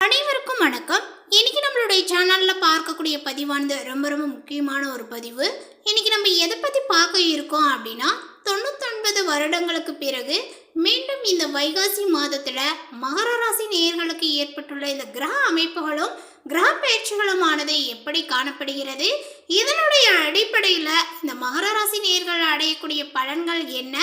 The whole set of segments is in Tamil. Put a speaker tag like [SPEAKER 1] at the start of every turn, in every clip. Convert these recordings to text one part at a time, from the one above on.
[SPEAKER 1] அனைவருக்கும் வணக்கம். இன்னைக்கு நம்மளுடைய சேனல்ல பார்க்கக்கூடிய பதிவானது ரொம்ப ரொம்ப முக்கியமான ஒரு பதிவு. இன்னைக்கு நம்ம எதை பத்தி பார்க்க இருக்கோம் அப்படின்னா தொண்ணூத்தொன்பது வருடங்களுக்கு பிறகு மீண்டும் இந்த வைகாசி மாதத்துல மகர ராசி நேர்களுக்கு ஏற்பட்டுள்ள இந்த கிரக அமைப்புகளும் கிரக பயிற்சிகளுமானது எப்படி காணப்படுகிறது இதனுடைய அடிப்படையில் இந்த மகர ராசி நேர்கள் அடையக்கூடிய பலன்கள் என்ன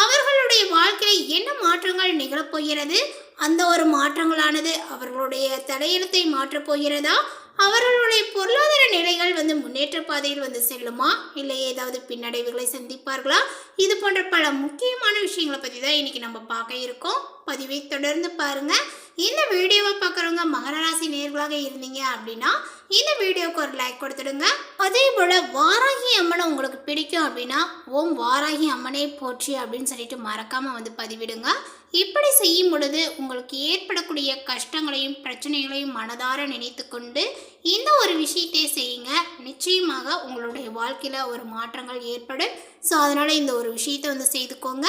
[SPEAKER 1] அவர்களுடைய வாழ்க்கையில் என்ன மாற்றங்கள் நிகழப்போகிறது அந்த ஒரு மாற்றங்களானது அவர்களுடைய தலையெழுத்தை மாற்றப் போகிறதா? அவர்களுடைய பொருளாதார நிலைகள் வந்து முன்னேற்ற பாதையில் வந்து செல்லுமா? இல்லை ஏதாவது பின்னடைவுகளை சந்திப்பார்களா? இது போன்ற பல முக்கியமான விஷயங்களை பற்றி தான் இன்னைக்கு நம்ம பார்க்க இருக்கோம். பதிவை தொடர்ந்து பாருங்கள் இந்த வீடியோவை பார்க்குறவங்க மகர ராசி நேர்களாக இருந்தீங்க அப்படின்னா இந்த வீடியோவுக்கு ஒரு லைக் கொடுத்துடுங்க. அதே போல் வாராகி அம்மனை உங்களுக்கு பிடிக்கும் அப்படின்னா ஓம் வாராகி அம்மனே போற்றி அப்படின்னு சொல்லிட்டு மறக்காமல் வந்து பதிவிடுங்க. இப்படி செய்யும் பொழுது உங்களுக்கு ஏற்படக்கூடிய கஷ்டங்களையும் பிரச்சனைகளையும் மனதார நினைத்து கொண்டு இந்த ஒரு விஷயத்தை செய்யுங்க. நிச்சயமாக உங்களுடைய வாழ்க்கையில் ஒரு மாற்றங்கள் ஏற்படும். ஸோ அதனால் இந்த ஒரு விஷயத்தை வந்து செய்துக்கோங்க.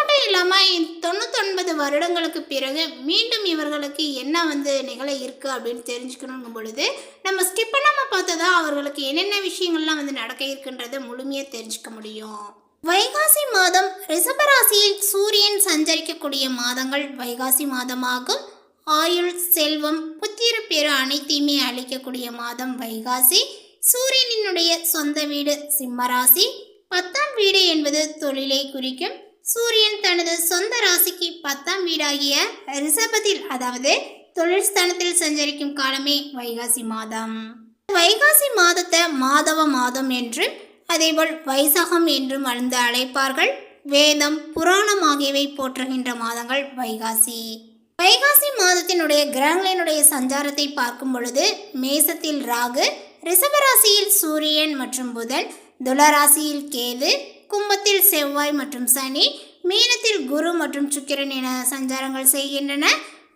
[SPEAKER 1] மட்டும் இல்லாமல் தொண்ணூத்தொன்பது வருடங்களுக்கு பிறகு மீண்டும் இவர்களுக்கு என்ன வந்து நிகழ இருக்கு அப்படின்னு தெரிஞ்சுக்கணுங்கும் பொழுது நம்ம ஸ்கிப் பண்ணாமல் பார்த்தா அவர்களுக்கு என்னென்ன விஷயங்கள்லாம் வந்து நடக்க இருக்குன்றதை முழுமையாக தெரிஞ்சுக்க முடியும். வைகாசி மாதம் ரிஷபராசியில் சூரியன் சஞ்சரிக்கக்கூடிய மாதங்கள் வைகாசி மாதமாகும். ஆயுள் செல்வம் புத்திர பேரு அனைத்தையுமே அளிக்கக்கூடிய மாதம் வைகாசி. சூரியனினுடைய சொந்த வீடு சிம்மராசி. பத்தாம் வீடு என்பது தொழிலை குறிக்கும். சூரியன் தனது சொந்த ராசிக்கு பத்தாம் வீடாகிய ரிஷபத்தில் அதாவது தொழில் ஸ்தானத்தில் சஞ்சரிக்கும் காலமே வைகாசி மாதம். வைகாசி மாதத்தை மாதவ மாதம் என்று அதேபோல் வைசாகம் என்றும் வந்து அழைப்பார்கள். வேதம் புராணம் ஆகியவை போற்றுகின்ற மாதங்கள் வைகாசி. வைகாசி மாதத்தினுடைய கிரகங்களினுடைய சஞ்சாரத்தை பார்க்கும் பொழுது மேசத்தில் ராகு ரிஷபராசியில் சூரியன் மற்றும் புதன் துளராசியில் கேது கும்பத்தில் செவ்வாய் மற்றும் சனி மீனத்தில் குரு மற்றும் சுக்கிரன் என சஞ்சாரங்கள் செய்கின்றன.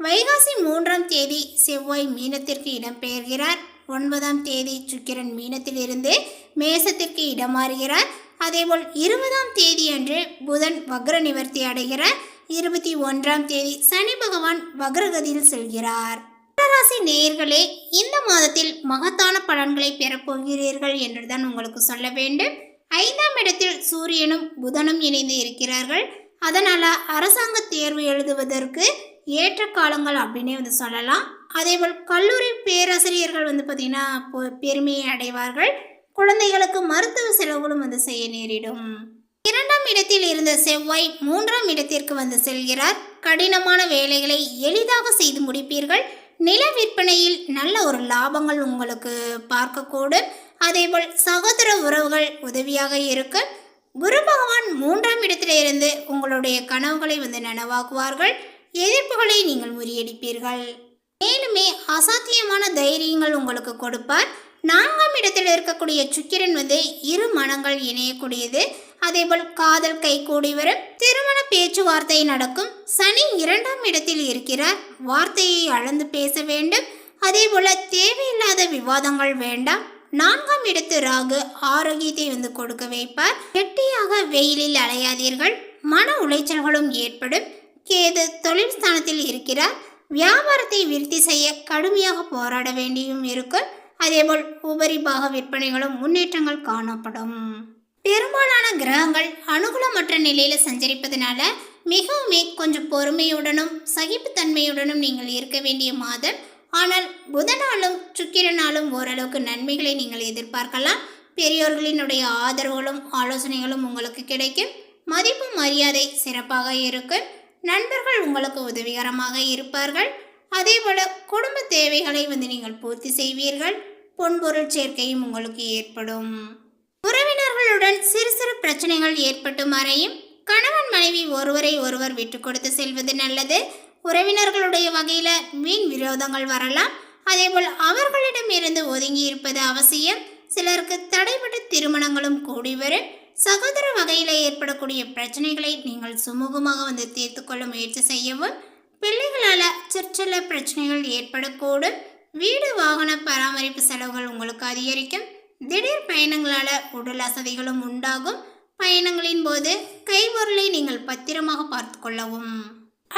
[SPEAKER 1] வைகாசி மூன்றாம் தேதி செவ்வாய் மீனத்திற்கு இடம்பெயர்கிறார். ஒன்பதாம் தேதி சுக்கிரன் மீனத்திலிருந்து மேசத்திற்கு இடமாறுகிறார். அதேபோல் இருபதாம் தேதி அன்று புதன் வக்ர நிவர்த்தி அடைகிறார். இருபத்தி ஒன்றாம் தேதி சனி பகவான் வக்ரகதியில் செல்கிறார். ராசி நேயர்களே இந்த மாதத்தில் மகத்தான பலன்களை பெறப்போகிறீர்கள் என்றுதான் உங்களுக்கு சொல்ல வேண்டும். ஐந்தாம் இடத்தில் சூரியனும் புதனும் இணைந்து இருக்கிறார்கள். அதனால் அரசாங்க தேர்வு எழுதுவதற்கு ஏற்ற காலங்கள் அப்படின்னே வந்து சொல்லலாம். அதேபோல் கல்லூரி பேராசிரியர்கள் வந்து பார்த்திங்கன்னா பொ- பெருமையை அடைவார்கள். குழந்தைகளுக்கு மருத்துவ செலவுகளும் வந்து செய்ய நேரிடும். இரண்டாம் இடத்தில் இருந்த செவ்வாய் மூன்றாம் இடத்திற்கு வந்து செல்கிறார். கடினமான வேலைகளை எளிதாக செய்து முடிப்பீர்கள். நில விற்பனையில் நல்ல ஒரு லாபங்கள் உங்களுக்கு பார்க்கக்கூடும். அதேபோல் சகோதர உறவுகள் உதவியாக இருக்கும் குரு பகவான் மூன்றாம் இடத்தில் இருந்து உங்களுடைய கனவுகளை வந்து நனவாக்குவார்கள். எதிர்ப்புகளை நீங்கள் முறியடிப்பீர்கள். மேலுமே அசாத்தியமான தைரியங்கள் உங்களுக்கு கொடுப்பார். நான்காம் இடத்தில் இருக்கக்கூடிய சுக்கிரன் வந்து இரு மனங்கள் இணையக்கூடியது. அதேபோல் காதல் கைகூடி வரும். திருமண பேச்சுவார்த்தை நடக்கும். சனி இரண்டாம் இடத்தில் இருக்கிறார். வார்த்தையை அளந்து பேச வேண்டும். அதேபோல தேவையில்லாத விவாதங்கள் வேண்டாம். நான்காம் இடத்து ராகு ஆரோக்கியத்தை வந்து கொடுக்க வைப்பார். கெட்டியாக வெயிலில் அலையாதீர்கள். மன உளைச்சல்களும் ஏற்படும். கேது தொழில் ஸ்தானத்தில் இருக்கிறார். வியாபாரத்தை விருத்தி செய்ய கடுமையாக போராட வேண்டியும் இருக்கும். அதேபோல் உபரிபாக விற்பனைகளும் முன்னேற்றங்கள் காணப்படும். பெரும்பாலான கிரகங்கள் அனுகூலமற்ற நிலையில் சஞ்சரிப்பதனால மிகவுமே கொஞ்சம் பொறுமையுடனும் சகிப்புத்தன்மையுடனும் நீங்கள் இருக்க வேண்டிய மாதம் ஆனால் புதனாலும் சுக்கிரனாலும் ஓரளவுக்கு நன்மைகளை நீங்கள் எதிர்பார்க்கலாம். பெரியோர்களினுடைய ஆதரவுகளும் ஆலோசனைகளும் உங்களுக்கு கிடைக்கும். மதிப்பு மரியாதை சிறப்பாக இருக்கும். நண்பர்கள் உங்களுக்கு உதவிகரமாக இருப்பார்கள். அதேபோல குடும்ப தேவைகளை வந்து நீங்கள் பூர்த்தி செய்வீர்கள். பொன்பொருள் சேர்க்கையும் உங்களுக்கு ஏற்படும். உறவினர்களுடன் சிறு சிறு பிரச்சனைகள் ஏற்பட்டு மறையும். கணவன் மனைவி ஒருவரை ஒருவர் விட்டு கொடுத்து செல்வது நல்லது. உறவினர்களுடைய வகையில் வீண் விரோதங்கள் வரலாம். அதேபோல் அவர்களிடமிருந்து ஒதுங்கி இருப்பது அவசியம். சிலருக்கு தடைப்பட்ட திருமணங்களும் கூடி வரும். சகோதர வகையில் ஏற்படக்கூடிய பிரச்சனைகளை நீங்கள் சுமூகமாக வந்து தீர்த்து கொள்ள முயற்சி செய்யவும் பிள்ளைகளால் சிற்சில பிரச்சனைகள் ஏற்படக்கூடும். வீடு வாகன பராமரிப்பு செலவுகள் உங்களுக்கு அதிகரிக்கும். திடீர் பயணங்களால் உடல் அசதிகளும் உண்டாகும். பயணங்களின் போது கைபொருளை நீங்கள் பத்திரமாக பார்த்து கொள்ளவும்.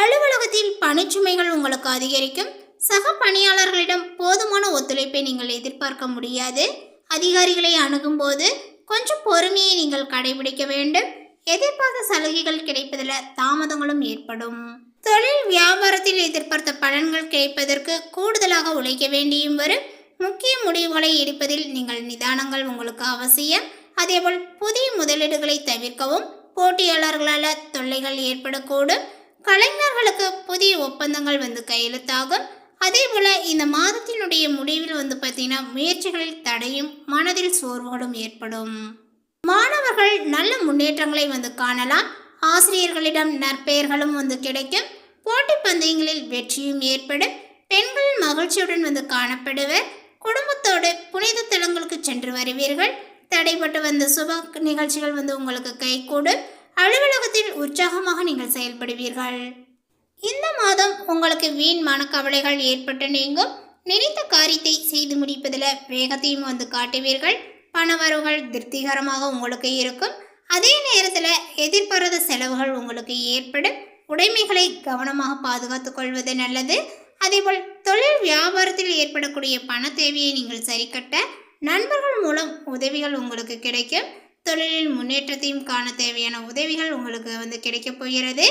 [SPEAKER 1] அலுவலகத்தில் பணிச்சுமைகள் உங்களுக்கு அதிகரிக்கும். சக பணியாளர்களிடம் போதுமான ஒத்துழைப்பை நீங்கள் எதிர்பார்க்க முடியாது. அதிகாரிகளை அணுகும்போது கொஞ்சம் பொறுமையை நீங்கள் கடைபிடிக்க வேண்டும். எதிர்பார்த்த சலுகைகள் கிடைப்பதில் தாமதங்களும் ஏற்படும். தொழில் வியாபாரத்தில் எதிர்பார்த்த பலன்கள் கிடைப்பதற்கு கூடுதலாக உழைக்க வேண்டியும் வரும். முக்கிய முடிவுகளை எடுப்பதில் நீங்கள் நிதானங்கள் உங்களுக்கு அவசியம். அதேபோல் புதிய முதலீடுகளை தவிர்க்கவும். போட்டியாளர்களால் தொல்லைகள் ஏற்படக்கூடும். கலைஞர்களுக்கு புதிய ஒப்பந்தங்கள் வந்து கையெழுத்தாகும். அதே போல் இந்த மாதத்தினுடைய முடிவில் வந்து பார்த்தீங்கன்னா முயற்சிகளில் தடையும் மனதில் சோர்வுகளும் ஏற்படும். மாணவர்கள் நல்ல முன்னேற்றங்களை வந்து காணலாம். ஆசிரியர்களிடம் நற்பெயர்களும் வந்து கிடைக்கும். போட்டி பந்தயங்களில் வெற்றியும் ஏற்படும். பெண்கள் மகிழ்ச்சியுடன் வந்து காணப்படுவர். குடும்பத்தோடு புனித தலங்களுக்கு சென்று வருவீர்கள். தடைப்பட்டு வந்த சுப நிகழ்ச்சிகள் வந்து உங்களுக்கு கைகூடும். அலுவலகத்தில் உற்சாகமாக நீங்கள் செயல்படுவீர்கள். இந்த மாதம் உங்களுக்கு வீண் மனக்கவலைகள் ஏற்பட்டு நீங்கும். நினைத்த காரியத்தை செய்து முடிப்பதில் வேகத்தையும் வந்து காட்டுவீர்கள். பணவரவுகள் திருப்திகரமாக உங்களுக்கு இருக்கும். அதே நேரத்தில் எதிர்பாராத செலவுகள் உங்களுக்கு ஏற்படும். உடைமைகளை கவனமாக பாதுகாத்துக் கொள்வது நல்லது. அதேபோல் தொழில் வியாபாரத்தில் ஏற்படக்கூடிய பண தேவையை நீங்கள் சரிக்கட்ட நண்பர்கள் மூலம் உதவிகள் உங்களுக்கு கிடைக்கும். தொழிலில் முன்னேற்றத்தையும் காண தேவையான உதவிகள் உங்களுக்கு வந்து கிடைக்கப் போகிறது.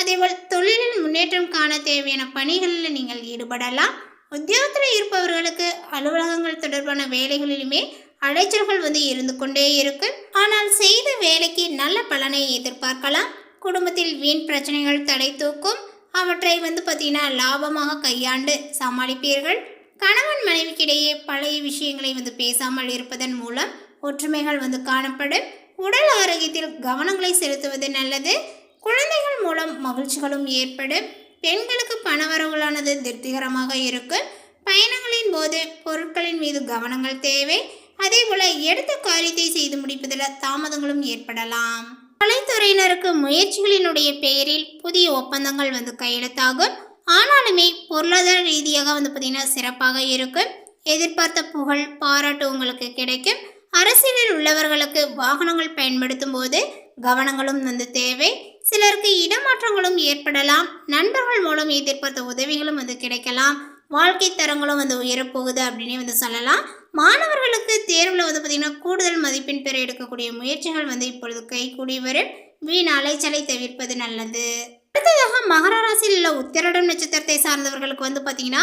[SPEAKER 1] அதேபோல் தொழிலில் முன்னேற்றம் காண தேவையான பணிகளில் நீங்கள் ஈடுபடலாம். உத்தியோகத்தில் இருப்பவர்களுக்கு அலுவலகங்கள் தொடர்பான வேலைகளிலுமே அலைச்சல்கள் வந்து இருந்து கொண்டே இருக்கும். ஆனால் செய்த வேலைக்கு நல்ல பலனை எதிர்பார்க்கலாம். குடும்பத்தில் வீண் பிரச்சனைகள் தடை தூக்கும் அவற்றை வந்து பார்த்தீங்கன்னா லாபமாக கையாண்டு சமாளிப்பீர்கள். கணவன் மனைவிக்கிடையே பழைய விஷயங்களை வந்து பேசாமல் இருப்பதன் மூலம் ஒற்றுமைகள் வந்து காணப்படும். உடல் ஆரோக்கியத்தில் கவனங்களை செலுத்துவது நல்லது. குழந்தைகள் மூலம் மகிழ்ச்சிகளும் ஏற்படும். பெண்களுக்கு பணவரவுகளானது திருப்திகரமாக இருக்கும். பயணங்களின் போது பொருட்களின் மீது கவனங்கள் தேவை. அதே போல எடுத்த காரியத்தை செய்து முடிப்பதில் தாமதங்களும் ஏற்படலாம். கலைத்துறையினருக்கு முயற்சிகளினுடைய பெயரில் புதிய ஒப்பந்தங்கள் வந்து கையெழுத்தாகும். ஆனாலுமே பொருளாதார ரீதியாக வந்து பார்த்திங்கன்னா சிறப்பாக இருக்கும். எதிர்பார்த்த புகழ் பாராட்டு உங்களுக்கு கிடைக்கும். அரசியலில் உள்ளவர்களுக்கு வாகனங்கள் பயன்படுத்தும் போது கவனங்களும் வந்து தேவை. சிலருக்கு இடமாற்றங்களும் ஏற்படலாம். நண்பர்கள் மூலம் எதிர்பார்த்த உதவிகளும் வந்து கிடைக்கலாம். வாழ்க்கை தரங்களும் வந்து உயரப்போகுது அப்படின்னே வந்து சொல்லலாம். மாணவர்களுக்கு தேர்வில் வந்து பார்த்திங்கன்னா கூடுதல் மதிப்பெண் பெற எடுக்கக்கூடிய முயற்சிகள் வந்து இப்பொழுது கைகூடி வரும். வீண் அலைச்சலை தவிர்ப்பது நல்லது. அடுத்ததாக மகர ராசியில் உள்ள உத்திரடம் நட்சத்திரத்தை சார்ந்தவர்களுக்கு வந்து பார்த்தீங்கன்னா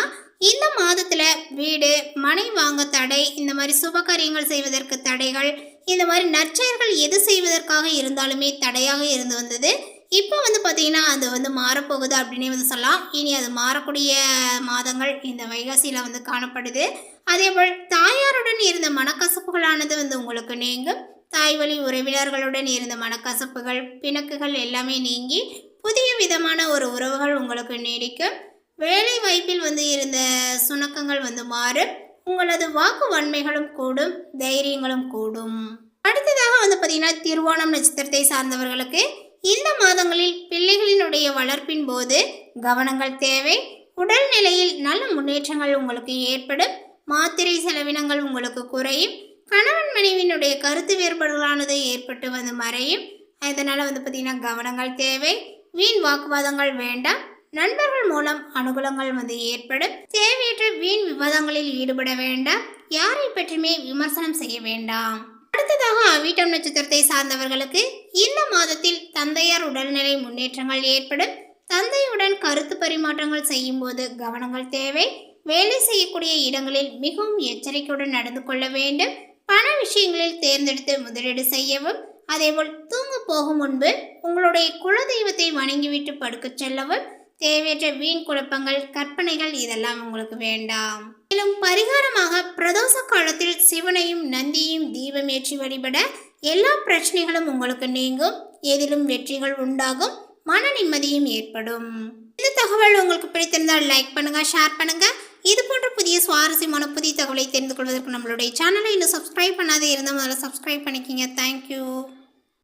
[SPEAKER 1] இந்த மாதத்தில் வீடு மனை வாங்க தடை இந்த மாதிரி சுப காரியங்கள் செய்வதற்கு தடைகள் இந்த மாதிரி நற்செயல்கள் எது செய்வதற்காக இருந்தாலுமே தடையாக இருந்து வந்தது. இப்போ வந்து பார்த்தீங்கன்னா அது வந்து மாறப்போகுது அப்படின்னே வந்து சொல்லலாம். இனி அது மாறக்கூடிய மாதங்கள் இந்த வைகாசியில் வந்து காணப்படுது. அதேபோல் தாயாருடன் இருந்த மனக்கசப்புகளானது வந்து உங்களுக்கு நீங்கும். தாய் வழி உறவினர்களுடன் இருந்த மனக்கசப்புகள் பிணக்குகள் எல்லாமே நீங்கி விதமான ஒரு உறவுகள் உங்களுக்கு நீடிக்கும் வேலை வாய்ப்பில் வந்து இருந்த சுணக்கங்கள் வந்து மாறும் உங்களது வாக்கு வன்மைகளும் கூடும் தைரியங்களும் கூடும். அடுத்ததாக வந்து பார்த்தீங்கன்னா திருவோணம் நட்சத்திரத்தை சார்ந்தவர்களுக்கு இந்த மாதங்களில் பிள்ளைகளினுடைய வளர்ப்பின் போது கவனங்கள் தேவை. உடல்நிலையில் நல்ல முன்னேற்றங்கள் உங்களுக்கு ஏற்படும். மாத்திரை செலவினங்கள் உங்களுக்கு குறையும். கணவன் மனைவியினுடைய கருத்து வேறுபாடுகளானது ஏற்பட்டு வந்து மறையும். அதனால் வந்து பார்த்திங்கன்னா கவனங்கள் தேவை. வீண் வாக்குவாதங்கள் வேண்டாம். நண்பர்கள் மூலம் அனுகூலங்கள் வந்து ஏற்படும். தேவையற்ற வீண் விவாதங்களில் ஈடுபட வேண்டாம். யாரை பற்றியுமே விமர்சனம் செய்ய வேண்டாம். அடுத்ததாக அவிட்டம் நட்சத்திரத்தை சார்ந்தவர்களுக்கு இந்த மாதத்தில் தந்தையார் உடல்நிலை முன்னேற்றங்கள் ஏற்படும். தந்தையுடன் கருத்து பரிமாற்றங்கள் செய்யும் போது கவனங்கள் தேவை. வேலை செய்யக்கூடிய இடங்களில் மிகவும் எச்சரிக்கையுடன் நடந்து கொள்ள வேண்டும். பண விஷயங்களில் தேர்ந்தெடுத்து முதலீடு செய்யவும் அதேபோல் போகும் முன்பு உங்களுடைய குலதெய்வத்தை வணங்கிவிட்டு படுக்கச் செல்லவும் தேவையற்ற வீண் குழப்பங்கள் கற்பனைகள் இதெல்லாம் உங்களுக்கு வேண்டாம். மேலும் பரிகாரமாக பிரதோஷ காலத்தில் சிவனையும் நந்தியையும் தீபம் ஏற்றி வழிபட எல்லா பிரச்சனைகளும் உங்களுக்கு நீங்கும் எதிலும் வெற்றிகள் உண்டாகும் மன நிம்மதியும் ஏற்படும். இந்த தகவல் உங்களுக்கு பிடித்திருந்தால் லைக் பண்ணுங்க ஷேர் பண்ணுங்க. இது போன்ற புதிய சுவாரஸ்யமான புதிய தகவலை தெரிந்து கொள்வதற்கு நம்மளுடைய சேனலை இன்னும் சப்ஸ்கிரைப் பண்ணாதே இருந்தால் முதல்ல சப்ஸ்கிரைப் பண்ணிக்கிங்க. தேங்க்யூ